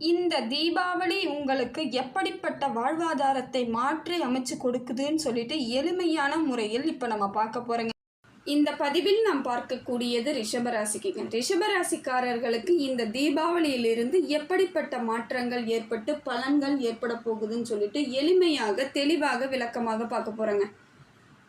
இந்த தீபாவளி உங்களுக்கு எப்படிப்பட்ட வாழ்வாதாரத்தை மாற்றி அமைச்சு கொடுக்குதுன்னு சொல்லிட்டு எளிமையான முறையில் இப்போ நம்ம பார்க்க போகிறோங்க இந்த பதிவில் நாம் பார்க்கக்கூடியது ரிஷபராசிக்குங்க. ரிஷபராசிக்காரர்களுக்கு இந்த தீபாவளியிலிருந்து எப்படிப்பட்ட மாற்றங்கள் ஏற்பட்டு பலன்கள் ஏற்பட போகுதுன்னு சொல்லிட்டு எளிமையாக தெளிவாக விளக்கமாக பார்க்க போகிறோங்க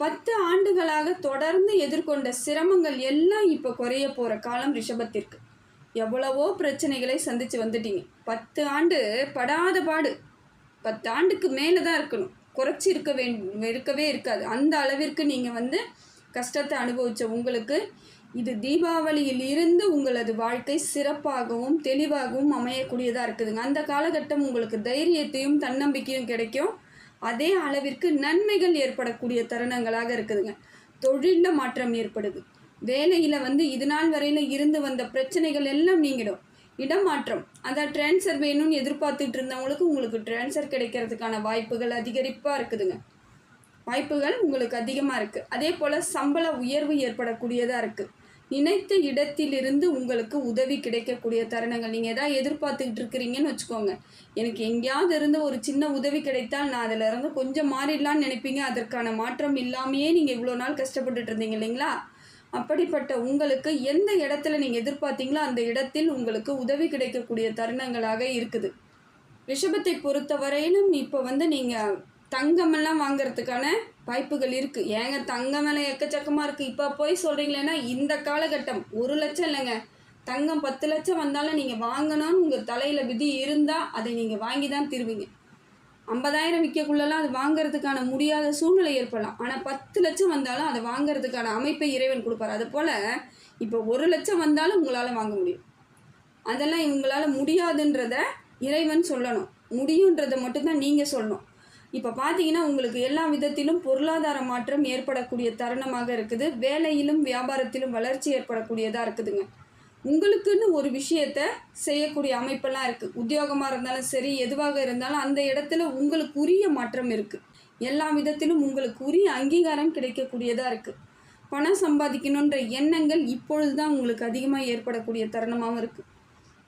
பத்து ஆண்டுகளாக தொடர்ந்து எதிர்கொண்ட சிரமங்கள் எல்லாம் இப்போ குறைய போகிற காலம் ரிஷபத்திற்கு. எவ்வளவோ பிரச்சனைகளை சந்தித்து வந்துட்டீங்க. பத்து ஆண்டு படாத பாடு. பத்து ஆண்டுக்கு மேலே தான் இருக்கணும். குறைச்சி இருக்க வே இருக்கவே இருக்காது. அந்த அளவிற்கு நீங்கள் வந்து கஷ்டத்தை அனுபவித்த உங்களுக்கு இது தீபாவளியில் இருந்து உங்களது வாழ்க்கை சிறப்பாகவும் தெளிவாகவும் அமையக்கூடியதாக இருக்குதுங்க. அந்த காலகட்டம் உங்களுக்கு தைரியத்தையும் தன்னம்பிக்கையும் கிடைக்கும். அதே அளவிற்கு நன்மைகள் ஏற்படக்கூடிய தருணங்களாக இருக்குதுங்க. தொழிலில் மாற்றம் ஏற்படுது. வேலையில் வந்து இது நாள் வரையில் இருந்து வந்த பிரச்சனைகள் எல்லாம் நீங்கிடும். இடமாற்றம் அதான் ட்ரான்ஸ்ஃபர் வேணும்னு எதிர்பார்த்துட்டு இருந்தவங்களுக்கு உங்களுக்கு ட்ரான்ஸ்ஃபர் கிடைக்கிறதுக்கான வாய்ப்புகள் அதிகரிப்பாக இருக்குதுங்க. வாய்ப்புகள் உங்களுக்கு அதிகமாக இருக்குது அதே போல் சம்பள உயர்வு ஏற்படக்கூடியதாக இருக்குது நினைத்த இடத்திலிருந்து உங்களுக்கு உதவி கிடைக்கக்கூடிய தருணங்கள். நீங்கள் எதாவது எதிர்பார்த்துக்கிட்டு இருக்கிறீங்கன்னு வச்சுக்கோங்க. எனக்கு எங்கேயாவது இருந்து ஒரு சின்ன உதவி கிடைத்தால் நான் அதில் இருந்து கொஞ்சம் மாறிடலான்னு நினைப்பீங்க. அதற்கான மாற்றம் இல்லாமையே நீங்கள் இவ்வளோ நாள் கஷ்டப்பட்டுட்டு இருந்தீங்க இல்லைங்களா? அப்படிப்பட்ட உங்களுக்கு எந்த இடத்துல நீங்கள் எதிர்பார்த்தீங்களோ அந்த இடத்தில் உங்களுக்கு உதவி கிடைக்கக்கூடிய தருணங்களாக இருக்குது. ரிஷபத்தை பொறுத்தவரையிலும் இப்போ வந்து நீங்கள் தங்கமெல்லாம் வாங்கிறதுக்கான வாய்ப்புகள் இருக்குது ஏங்க தங்கம் மேலே எக்கச்சக்கமாக இருக்குது இப்போ போய் சொல்கிறீங்களேன்னா இந்த காலகட்டம் ஒரு லட்சம் இல்லைங்க. தங்கம் பத்து லட்சம் வந்தாலும் நீங்கள் வாங்கணும்னு உங்கள் தலையில் விதி இருந்தால் அதை நீங்கள் வாங்கி தான் திருவீங்க. ஐம்பதாயிரம் விற்கக்குள்ளெல்லாம் அது வாங்குறதுக்கான முடியாத சூழ்நிலை ஏற்படலாம். ஆனால் பத்து லட்சம் வந்தாலும் அதை வாங்குறதுக்கான அமைப்பை இறைவன் கொடுப்பார். அது போல் இப்போ ஒரு லட்சம் வந்தாலும் உங்களால் வாங்க முடியும். அதெல்லாம் உங்களால் முடியாதுன்றத இறைவன் சொல்லணும். முடியுன்றதை மட்டும்தான் நீங்கள் சொல்லணும். இப்போ பார்த்தீங்கன்னா உங்களுக்கு எல்லா விதத்திலும் பொருளாதார மாற்றம் ஏற்படக்கூடிய தருணமாக இருக்குது. வேலையிலும் வியாபாரத்திலும் வளர்ச்சி ஏற்படக்கூடியதாக இருக்குதுங்க. உங்களுக்குன்னு ஒரு விஷயத்த செய்யக்கூடிய அமைப்பெல்லாம் இருக்குது உத்தியோகமாக இருந்தாலும் சரி எதுவாக இருந்தாலும் அந்த இடத்துல உங்களுக்கு உரிய மாற்றம் இருக்குது எல்லா விதத்திலும் உங்களுக்கு உரிய அங்கீகாரம் கிடைக்கக்கூடியதாக இருக்குது பணம் சம்பாதிக்கணுன்ற எண்ணங்கள் இப்பொழுது தான் உங்களுக்கு அதிகமாக ஏற்படக்கூடிய தருணமாகவும் இருக்குது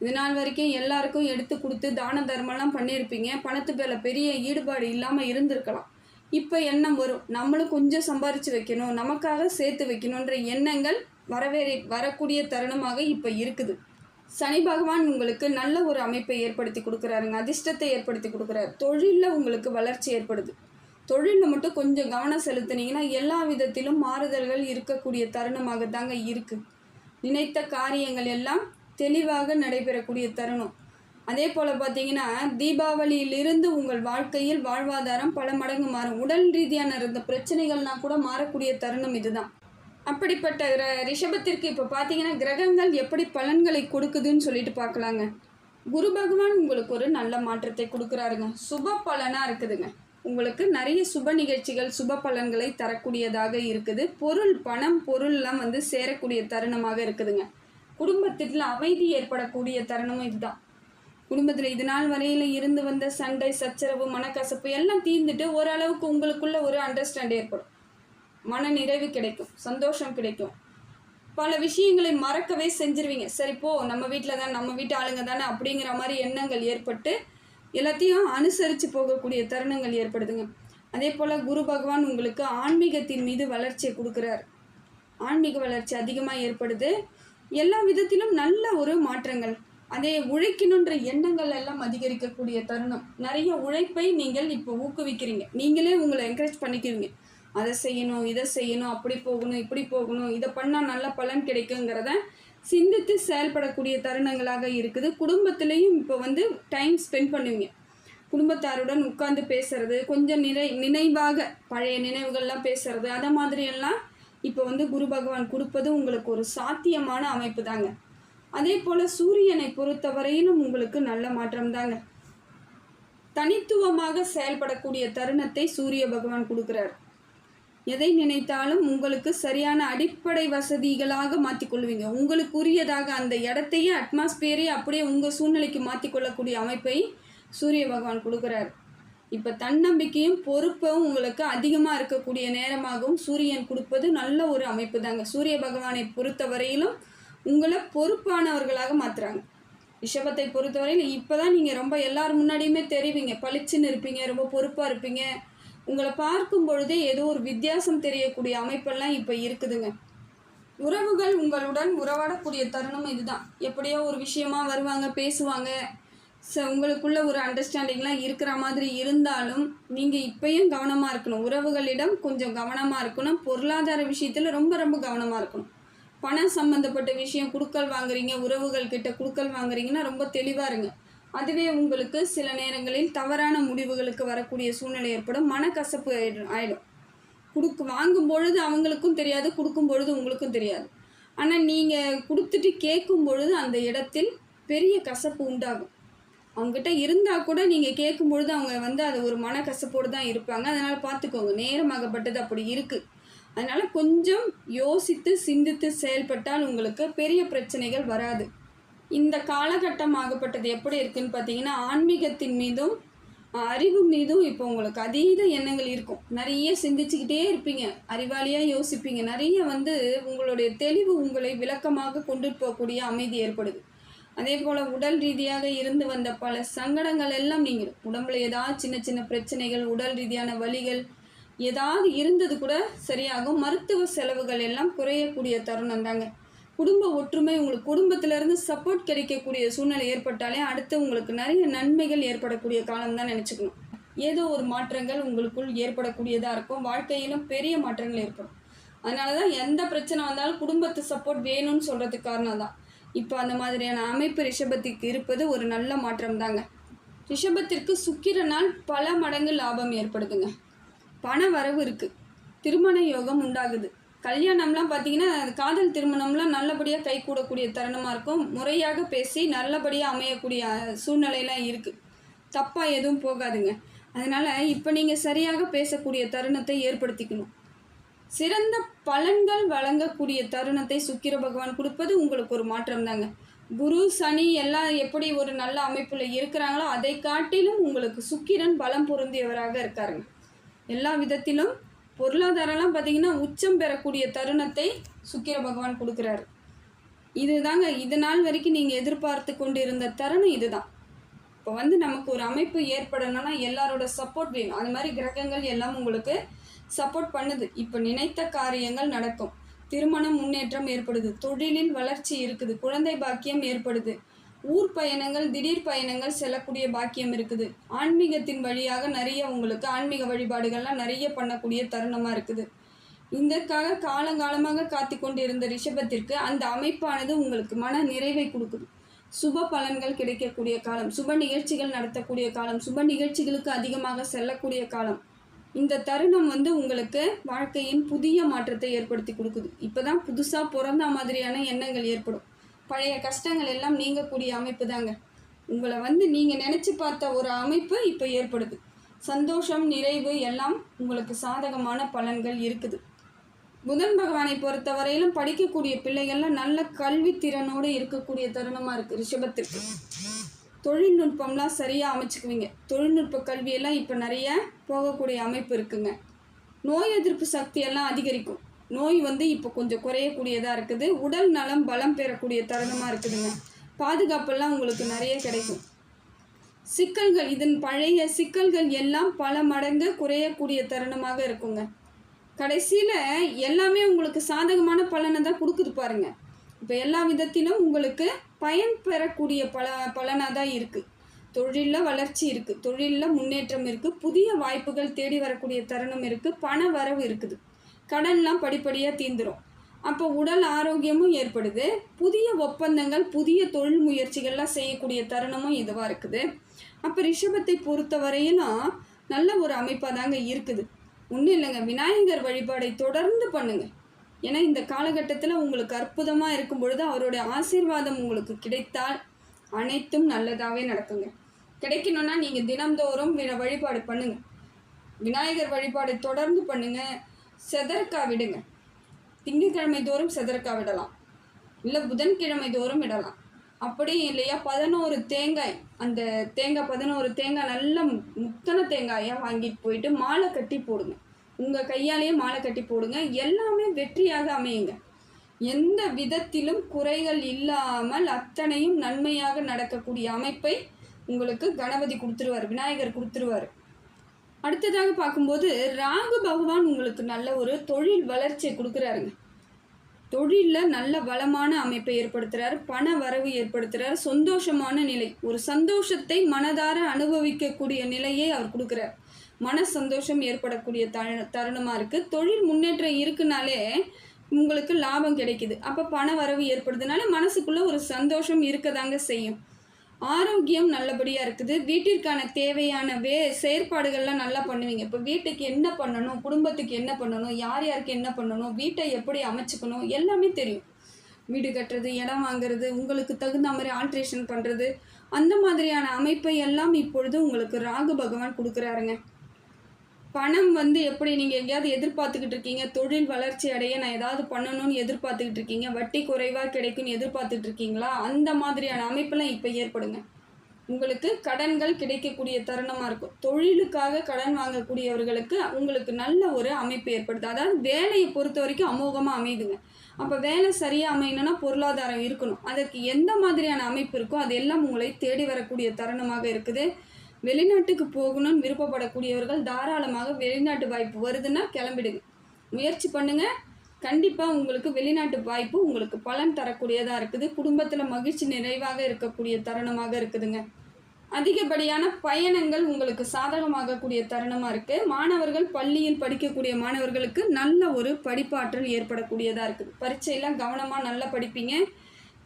இது நாள் வரைக்கும் எல்லாருக்கும் எடுத்து கொடுத்து தான தர்மம்லாம் பண்ணியிருப்பீங்க. பணத்து மேலே பெரிய ஈடுபாடு இல்லாமல் இருந்திருக்கலாம். இப்போ எண்ணம் வரும். நம்மளும் கொஞ்சம் சம்பாரித்து வைக்கணும். நமக்காக சேர்த்து வைக்கணுன்ற எண்ணங்கள் வரவேறி வரக்கூடிய தருணமாக இப்போ இருக்குது. சனி பகவான் உங்களுக்கு நல்ல ஒரு அமைப்பை ஏற்படுத்தி கொடுக்குறாருங்க. அதிர்ஷ்டத்தை ஏற்படுத்தி கொடுக்குறாரு. தொழிலில் உங்களுக்கு வளர்ச்சி ஏற்படுது. தொழிலில் மட்டும் கொஞ்சம் கவனம் செலுத்துனீங்கன்னா எல்லா விதத்திலும் மாறுதல்கள் இருக்கக்கூடிய தருணமாக தாங்க இருக்குது நினைத்த காரியங்கள் எல்லாம் தெளிவாக நடைபெறக்கூடிய தருணம். அதே போல் பார்த்தீங்கன்னா தீபாவளியிலிருந்து உங்கள் வாழ்க்கையில் வாழ்வாதாரம் பல மடங்கு மாறும். உடல் ரீதியான இருந்த பிரச்சனைகள்னால் கூட மாறக்கூடிய தருணம் இதுதான். அப்படிப்பட்ட ரிஷபத்திற்கு இப்போ பார்த்தீங்கன்னா கிரகங்கள் எப்படி பலன்களை கொடுக்குதுன்னு சொல்லிட்டு பார்க்கலாங்க குரு பகவான் உங்களுக்கு ஒரு நல்ல மாற்றத்தை கொடுக்குறாருங்க. சுப பலனாக இருக்குதுங்க. உங்களுக்கு நிறைய சுப நிகழ்ச்சிகள் சுப பலன்களை தரக்கூடியதாக இருக்குது. பொருள் பணம் பொருள்லாம் வந்து சேரக்கூடிய தருணமாக இருக்குதுங்க. குடும்பத்தில் அமைதி ஏற்படக்கூடிய தருணமும் இதுதான். குடும்பத்தில் இது நாள் வரையில் இருந்து வந்த சண்டை சச்சரவு மனக்கசப்பு எல்லாம் தீர்ந்துட்டு ஓரளவுக்கு உங்களுக்குள்ள ஒரு அண்டர்ஸ்டாண்ட் ஏற்படும். மன நிறைவு கிடைக்கும் சந்தோஷம் கிடைக்கும். பல விஷயங்களை மறக்கவே செஞ்சிருவீங்க. சரி போ நம்ம வீட்டில் தான் நம்ம வீட்டு ஆளுங்க தானே அப்படிங்கிற மாதிரி எண்ணங்கள் ஏற்பட்டு எல்லாத்தையும் அனுசரித்து போகக்கூடிய தருணங்கள் ஏற்படுதுங்க. அதே போல் குரு பகவான் உங்களுக்கு ஆன்மீகத்தின் மீது வளர்ச்சியை கொடுக்குறாரு. ஆன்மீக வளர்ச்சி அதிகமாக ஏற்படுது. எல்லா விதத்திலும் நல்ல ஒரு மாற்றங்கள். அதே உழைக்கணுன்ற எண்ணங்கள் எல்லாம் அதிகரிக்கக்கூடிய தருணம். நிறைய உழைப்பை நீங்கள் இப்போ ஊக்குவிக்கிறீங்க. நீங்களே உங்களை என்கரேஜ் பண்ணிக்கிறீங்க. அதை செய்யணும் இதை செய்யணும் அப்படி போகணும் இப்படி போகணும் இதை பண்ணால் நல்ல பலன் கிடைக்குங்கிறத சிந்தித்து செயல்படக்கூடிய தருணங்களாக இருக்குது. குடும்பத்திலையும் இப்போ வந்து டைம் ஸ்பெண்ட் பண்ணுவீங்க. குடும்பத்தாருடன் உட்கார்ந்து பேசுறது கொஞ்சம் நினை நினைவாக பழைய நினைவுகள்லாம் பேசுறது அதை மாதிரியெல்லாம் இப்போ வந்து குரு பகவான் கொடுப்பது உங்களுக்கு ஒரு சாத்தியமான அமைப்பு தாங்க அதே போல் சூரியனை பொறுத்தவரையிலும் உங்களுக்கு நல்ல மாற்றம் தாங்க தனித்துவமாக செயல்படக்கூடிய தருணத்தை சூரிய பகவான் கொடுக்குறார். எதை நினைத்தாலும் உங்களுக்கு சரியான அடிப்படை வசதிகளாக மாற்றிக்கொள்வீங்க உங்களுக்கு உரியதாக அந்த இடத்தையே அட்மாஸ்பியரே அப்படியே உங்கள் சூழ்நிலைக்கு மாற்றிக்கொள்ளக்கூடிய அமைப்பை சூரிய பகவான் கொடுக்குறார். இப்போ தன்னம்பிக்கையும் பொறுப்பும் உங்களுக்கு அதிகமாக இருக்கக்கூடிய நேரமாகவும் சூரியன் கொடுப்பது நல்ல ஒரு அமைப்பு தாங்க. சூரிய பகவானை பொறுத்தவரையிலும் உங்களை பொறுப்பானவர்களாக மாற்றுறாங்க ரிஷபத்தை பொறுத்தவரையில் இப்போ தான் நீங்கள் ரொம்ப எல்லார் முன்னாடியுமே தெரிவிங்க. பளிச்சுன்னு இருப்பீங்க ரொம்ப பொறுப்பாக இருப்பீங்க. உங்களை பார்க்கும் பொழுதே ஏதோ ஒரு வித்தியாசம் தெரியக்கூடிய அமைப்பெல்லாம் இப்போ இருக்குதுங்க. உறவுகள் உங்களுடன் உறவாடக்கூடிய தருணம் இதுதான். எப்படியோ ஒரு விஷயமா வருவாங்க பேசுவாங்க. ஸோ உங்களுக்குள்ள ஒரு அண்டர்ஸ்டாண்டிங்லாம் இருக்கிற மாதிரி இருந்தாலும் நீங்கள் இப்பயும் கவனமாக இருக்கணும். உறவுகளிடம் கொஞ்சம் கவனமாக இருக்கணும். பொருளாதார விஷயத்தில் ரொம்ப ரொம்ப கவனமாக இருக்கணும். பணம் சம்மந்தப்பட்ட விஷயம் குடுக்கல் வாங்குறீங்க உறவுகள் கிட்ட குடுக்கல் வாங்குறீங்கன்னா ரொம்ப தெளிவாக இருங்க. அதுவே உங்களுக்கு சில நேரங்களில் தவறான முடிவுகளுக்கு வரக்கூடிய சூழ்நிலை ஏற்படும். மனக்கசப்பு ஆயிடும். கொடுக்கு வாங்கும் பொழுது அவங்களுக்கும் தெரியாது கொடுக்கும் பொழுது உங்களுக்கும் தெரியாது. ஆனால் நீங்கள் கொடுத்துட்டு கேட்கும் பொழுது அந்த இடத்தில் பெரிய கசப்பு உண்டாகும். அவங்ககிட்ட இருந்தால் கூட நீங்கள் கேட்கும் பொழுது அவங்க வந்து அது ஒரு மனக்கசப்போடு தான் இருப்பாங்க. அதனால் பார்த்துக்கோங்க நேரமாகப்பட்டது அப்படி இருக்குது அதனால் கொஞ்சம் யோசித்து சிந்தித்து செயல்பட்டால் உங்களுக்கு பெரிய பிரச்சனைகள் வராது. இந்த காலகட்டம் ஆகப்பட்டது எப்படி இருக்குன்னு பார்த்தீங்கன்னா ஆன்மீகத்தின் மீதும் அறிவு மீதும் இப்போ உங்களுக்கு அதீத எண்ணங்கள் இருக்கும். நிறைய சிந்திச்சுக்கிட்டே இருப்பீங்க. அறிவாளியாக யோசிப்பீங்க. நிறைய வந்து உங்களுடைய தெளிவு உங்களை விளக்கமாக கொண்டு போகக்கூடிய அமைதி ஏற்படுது. அதே போல் உடல் ரீதியாக இருந்து வந்த பல சங்கடங்கள் எல்லாம் நீங்கள் உடம்புல ஏதாவது சின்ன சின்ன பிரச்சனைகள் உடல் ரீதியான வலிகள் ஏதாவது இருந்தது கூட சரியாகும். மருத்துவ செலவுகள் எல்லாம் குறையக்கூடிய தருணம் தாங்க. குடும்ப ஒற்றுமை உங்களுக்கு குடும்பத்திலேருந்து சப்போர்ட் கிடைக்கக்கூடிய சூழ்நிலை ஏற்பட்டாலே அடுத்து உங்களுக்கு நிறைய நன்மைகள் ஏற்படக்கூடிய காலம் தான் நினச்சிக்கணும். ஏதோ ஒரு மாற்றங்கள் உங்களுக்குள் ஏற்படக்கூடியதாக இருக்கும். வாழ்க்கையிலும் பெரிய மாற்றங்கள் ஏற்படும். அதனால தான் எந்த பிரச்சனை வந்தாலும் குடும்பத்து சப்போர்ட் வேணும்னு சொல்கிறதுக்கு காரணம் தான் இப்போ அந்த மாதிரியான அமைப்பு ரிஷபத்துக்கு இருப்பது ஒரு நல்ல மாற்றம் தாங்க. ரிஷபத்திற்கு சுக்கிரனால் பல மடங்கு லாபம் ஏற்படுதுங்க. பண வரவு இருக்குது திருமண யோகம் உண்டாகுது. கல்யாணம்லாம் பார்த்தீங்கன்னா காதல் திருமணம்லாம் நல்லபடியாக கை கூடக்கூடிய தருணமாக இருக்கும். முறையாக பேசி நல்லபடியாக அமையக்கூடிய சூழ்நிலையெல்லாம் இருக்குது தப்பாக எதுவும் போகாதுங்க. அதனால் இப்போ நீங்கள் சரியாக பேசக்கூடிய தருணத்தை ஏற்படுத்திக்கணும். சிறந்த பலன்கள் வழங்கக்கூடிய தருணத்தை சுக்கிர பகவான் கொடுப்பது உங்களுக்கு ஒரு மாற்றம் தாங்க. குரு சனி எல்லாம் எப்படி ஒரு நல்ல அமைப்பில் இருக்கிறாங்களோ அதை காட்டிலும் உங்களுக்கு சுக்கிரன் பலம் பொருந்தியவராக இருக்காருங்க. எல்லா விதத்திலும் பொருளாதாரம்லாம் பார்த்தீங்கன்னா உச்சம் பெறக்கூடிய தருணத்தை சுக்கிர பகவான் கொடுக்குறாரு. இதுதாங்க இது நாள் வரைக்கும் நீங்கள் எதிர்பார்த்து கொண்டு இருந்த தருணம் இதுதான். இப்போ வந்து நமக்கு ஒரு அமைப்பு ஏற்படணும்னா எல்லாரோட சப்போர்ட் வேணும். அது மாதிரி கிரகங்கள் எல்லாம் உங்களுக்கு சப்போர்ட் பண்ணுது. இப்போ நினைத்த காரியங்கள் நடக்கும். திருமணம் முன்னேற்றம் ஏற்படுது. தொழிலில் வளர்ச்சி இருக்குது. குழந்தை பாக்கியம் ஏற்படுது. ஊர் பயணங்கள் திடீர் பயணங்கள் செல்லக்கூடிய பாக்கியம் இருக்குது. ஆன்மீகத்தின் வழியாக நிறைய உங்களுக்கு ஆன்மீக வழிபாடுகள்லாம் நிறைய பண்ணக்கூடிய தருணமாக இருக்குது. இதற்காக காலங்காலமாக காத்து கொண்டிருந்த ரிஷபத்திற்கு அந்த அமைப்பானது உங்களுக்கு மன நிறைவை கொடுக்குது. சுப பலன்கள் கிடைக்கக்கூடிய காலம் சுப நிகழ்ச்சிகள் நடத்தக்கூடிய காலம் சுப நிகழ்ச்சிகளுக்கு அதிகமாக செல்லக்கூடிய காலம். இந்த தருணம் வந்து உங்களுக்கு வாழ்க்கையின் புதிய மாற்றத்தை ஏற்படுத்தி கொடுக்குது. இப்போ தான் புதுசாக பிறந்த மாதிரியான எண்ணங்கள் ஏற்படும். பழைய கஷ்டங்கள் எல்லாம் நீங்கக்கூடிய அமைப்பு தாங்க. உங்களை வந்து நீங்கள் நினச்சி பார்த்த ஒரு அமைப்பு இப்போ ஏற்படுது. சந்தோஷம் நிறைவு எல்லாம் உங்களுக்கு சாதகமான பலன்கள் இருக்குது. புதன் பகவானை பொறுத்தவரையிலும் படிக்கக்கூடிய பிள்ளைகள்லாம் நல்ல கல்வி திறனோடு இருக்கக்கூடிய தருணமாக இருக்குது ரிஷபத்திற்கு. தொழில்நுட்பம்லாம் சரியாக அமைச்சுக்குவீங்க. தொழில்நுட்ப கல்வியெல்லாம் இப்போ நிறைய போகக்கூடிய அமைப்பு இருக்குங்க. நோய் எதிர்ப்பு சக்தியெல்லாம் அதிகரிக்கும். நோய் வந்து இப்போ கொஞ்சம் குறையக்கூடியதாக இருக்குது. உடல் நலம் பலம் பெறக்கூடிய தருணமாக இருக்குதுங்க. பாதுகாப்பெல்லாம் உங்களுக்கு நிறைய கிடைக்கும். சிக்கல்கள் இதன் பழைய சிக்கல்கள் எல்லாம் பல மடங்கு குறையக்கூடிய தருணமாக இருக்குங்க. கடைசியில் எல்லாமே உங்களுக்கு சாதகமான பலனை தான் கொடுக்குது பாருங்க. இப்போ எல்லா விதத்திலும் உங்களுக்கு பயன் பெறக்கூடிய பல பலனாக தான் இருக்குது தொழிலில் வளர்ச்சி இருக்குது தொழிலில் முன்னேற்றம் இருக்குது புதிய வாய்ப்புகள் தேடி வரக்கூடிய தருணம் இருக்குது பண வரவு இருக்குது. கடன்லாம் படிப்படியாக தீந்துடும் அப்போ உடல் ஆரோக்கியமும் ஏற்படுது. புதிய ஒப்பந்தங்கள் புதிய தொழில் முயற்சிகள்லாம் செய்யக்கூடிய தருணமும் இதுவாக இருக்குது. அப்போ ரிஷபத்தை பொறுத்த வரையிலும் நல்ல ஒரு அமைப்பாக தாங்க இருக்குது. ஒன்றும் இல்லைங்க விநாயகர் வழிபாடை தொடர்ந்து பண்ணுங்கள் ஏன்னா இந்த காலகட்டத்தில் உங்களுக்கு அற்புதமாக இருக்கும் பொழுது அவருடைய ஆசீர்வாதம் உங்களுக்கு கிடைத்தால் அனைத்தும் நல்லதாகவே நடக்குங்க. கிடைக்கணும்னா நீங்கள் தினம்தோறும் வழிபாடு பண்ணுங்கள் விநாயகர் வழிபாடை தொடர்ந்து பண்ணுங்கள் செதற்காய் விடுங்க திங்கட்கிழமை தோறும் செதற்கா விடலாம் இல்லை புதன்கிழமை தோறும் விடலாம் அப்படி இல்லையா பதினோரு தேங்காய் அந்த தேங்காய் பதினோரு தேங்காய் நல்ல முத்தன தேங்காயாக வாங்கிட்டு போயிட்டு மாலை கட்டி போடுங்க. உங்கள் கையாலேயே மாலை கட்டி போடுங்க. எல்லாமே வெற்றியாக அமையுங்க. எந்த விதத்திலும் குறைகள் இல்லாமல் அத்தனையும் நன்மையாக நடக்கக்கூடிய அமைப்பை உங்களுக்கு கணபதி கொடுத்துருவார் விநாயகர் கொடுத்துருவார். அடுத்ததாக பார்க்கும்போது ராகு பகவான் உங்களுக்கு நல்ல ஒரு தொழில் வளர்ச்சியை கொடுக்குறாருங்க. தொழிலில் நல்ல வளமான அமைப்பை ஏற்படுத்துகிறார் பண வரவு ஏற்படுத்துகிறார் சந்தோஷமான நிலை. ஒரு சந்தோஷத்தை மனதார அனுபவிக்கக்கூடிய நிலையை அவர் கொடுக்குறார். மன சந்தோஷம் ஏற்படக்கூடிய த தருணமாக இருக்குது தொழில் முன்னேற்றம் இருக்குனாலே உங்களுக்கு லாபம் கிடைக்குது. அப்போ பண வரவு ஏற்படுதுனால மனசுக்குள்ளே ஒரு சந்தோஷம் இருக்கதாங்க செய்யும். ஆரோக்கியம் நல்லபடியாக இருக்குது. வீட்டிற்கான தேவையான வே செயற்பாடுகள்லாம் நல்லா பண்ணுவீங்க. இப்போ வீட்டுக்கு என்ன பண்ணணும்? குடும்பத்துக்கு என்ன பண்ணணும்? யார் யாருக்கு என்ன பண்ணணும்? வீட்டை எப்படி அமைச்சுக்கணும்? எல்லாமே தெரியும். வீடு கட்டுறது இடம் வாங்குறது உங்களுக்கு தகுந்த மாதிரி ஆல்ட்ரேஷன் பண்ணுறது அந்த மாதிரியான அமைப்பை எல்லாம் இப்பொழுது உங்களுக்கு ராகு பகவான் கொடுக்குறாருங்க. பணம் வந்து எப்படி நீங்கள் எங்கேயாவது எதிர்பார்த்துக்கிட்டு இருக்கீங்க? தொழில் வளர்ச்சி அடைய நான் ஏதாவது பண்ணணும்னு எதிர்பார்த்துக்கிட்டு இருக்கீங்க? வட்டி குறைவாக கிடைக்கும்னு எதிர்பார்த்துட்டு இருக்கீங்களா? அந்த மாதிரியான அமைப்பெல்லாம் இப்போ ஏற்படுங்க. உங்களுக்கு கடன்கள் கிடைக்கக்கூடிய தருணமாக இருக்கும். தொழிலுக்காக கடன் வாங்கக்கூடியவர்களுக்கு உங்களுக்கு நல்ல ஒரு அமைப்பு ஏற்படுது. அதாவது வேலையை பொறுத்த வரைக்கும் அமோகமாக அமைதுங்க. அப்போ வேலை சரியாக அமையணும்னா பொருளாதாரம் இருக்கணும். அதற்கு எந்த மாதிரியான அமைப்பு இருக்கோ அதெல்லாம் உங்களை தேடி வரக்கூடிய தருணமாக இருக்குது. வெளிநாட்டுக்கு போகணும்னு விருப்பப்படக்கூடியவர்கள் தாராளமாக வெளிநாட்டு வாய்ப்பு வருதுன்னா கிளம்பிடுங்க. முயற்சி பண்ணுங்க. கண்டிப்பாக உங்களுக்கு வெளிநாட்டு வாய்ப்பு உங்களுக்கு பலன் தரக்கூடியதாக இருக்குது. குடும்பத்தில் மகிழ்ச்சி நிறைவாக இருக்கக்கூடிய தருணமாக இருக்குதுங்க. அதிகப்படியான பயணங்கள் உங்களுக்கு சாதகமாகக்கூடிய தருணமாக இருக்குது மாணவர்கள் பள்ளியில் படிக்கக்கூடிய மாணவர்களுக்கு நல்ல ஒரு படிப்பாற்றல் ஏற்படக்கூடியதாக இருக்குது. பரீட்சையெல்லாம் கவனமாக நல்லா படிப்பீங்க.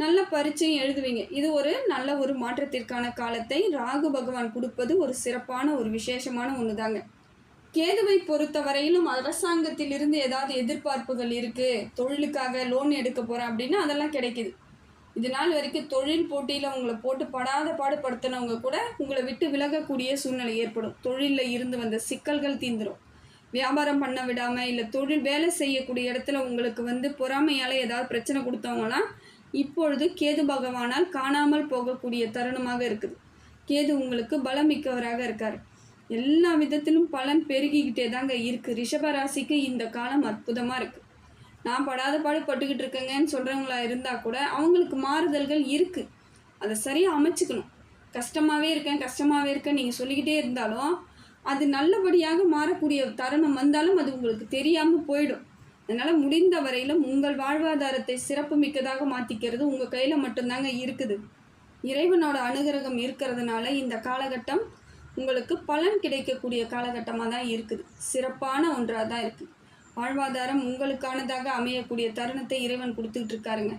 நல்ல பரீட்சையும் எழுதுவீங்க. இது ஒரு நல்ல ஒரு மாற்றத்திற்கான காலத்தை ராகு பகவான் கொடுப்பது ஒரு சிறப்பான ஒரு விசேஷமான ஒன்று தாங்க கேதுவை பொறுத்த வரையிலும் அரசாங்கத்திலிருந்து ஏதாவது எதிர்பார்ப்புகள் இருக்குது தொழிலுக்காக லோன் எடுக்க போகிறேன் அப்படின்னா அதெல்லாம் கிடைக்குது. இது நாள் வரைக்கும் தொழில் போட்டியில் உங்களை போட்டு படாத பாடுபடுத்தினவங்க கூட உங்களை விட்டு விலகக்கூடிய சூழ்நிலை ஏற்படும். தொழிலில் இருந்து வந்த சிக்கல்கள் தீந்துடும் வியாபாரம் பண்ண விடாமல் இல்லை தொழில் வேலை செய்யக்கூடிய இடத்துல உங்களுக்கு வந்து பொறாமையால் ஏதாவது பிரச்சனை கொடுத்தவங்களாம் இப்பொழுது கேது பகவானால் காணாமல் போகக்கூடிய தருணமாக இருக்குது. கேது உங்களுக்கு பலம் மிக்கவராக இருக்கார். எல்லா விதத்திலும் பலன் பெருகிக்கிட்டே தாங்க இருக்குது ரிஷபராசிக்கு இந்த காலம் அற்புதமாக இருக்குது நான் படாத பாடு பட்டுக்கிட்டு இருக்கேங்கன்னு சொல்கிறவங்களா இருந்தால் கூட அவங்களுக்கு மாறுதல்கள் இருக்குது அதை சரியாக அமைச்சுக்கணும். கஷ்டமாகவே இருக்கேன் கஷ்டமாகவே இருக்கேன் நீங்கள் சொல்லிக்கிட்டே இருந்தாலும் அது நல்லபடியாக மாறக்கூடிய தருணம் வந்தாலும் அது உங்களுக்கு தெரியாமல் போயிடும். அதனால் முடிந்த வரையிலும் உங்கள் வாழ்வாதாரத்தை சிறப்பு மிக்கதாக மாற்றிக்கிறது உங்கள் கையில் மட்டும்தாங்க இருக்குது. இறைவனோட அனுகிரகம் இருக்கிறதுனால இந்த காலகட்டம் உங்களுக்கு பலன் கிடைக்கக்கூடிய காலகட்டமாக தான் இருக்குது. சிறப்பான ஒன்றாக தான் இருக்குது வாழ்வாதாரம் உங்களுக்கானதாக அமையக்கூடிய தருணத்தை இறைவன் கொடுத்துக்கிட்டு இருக்காருங்க.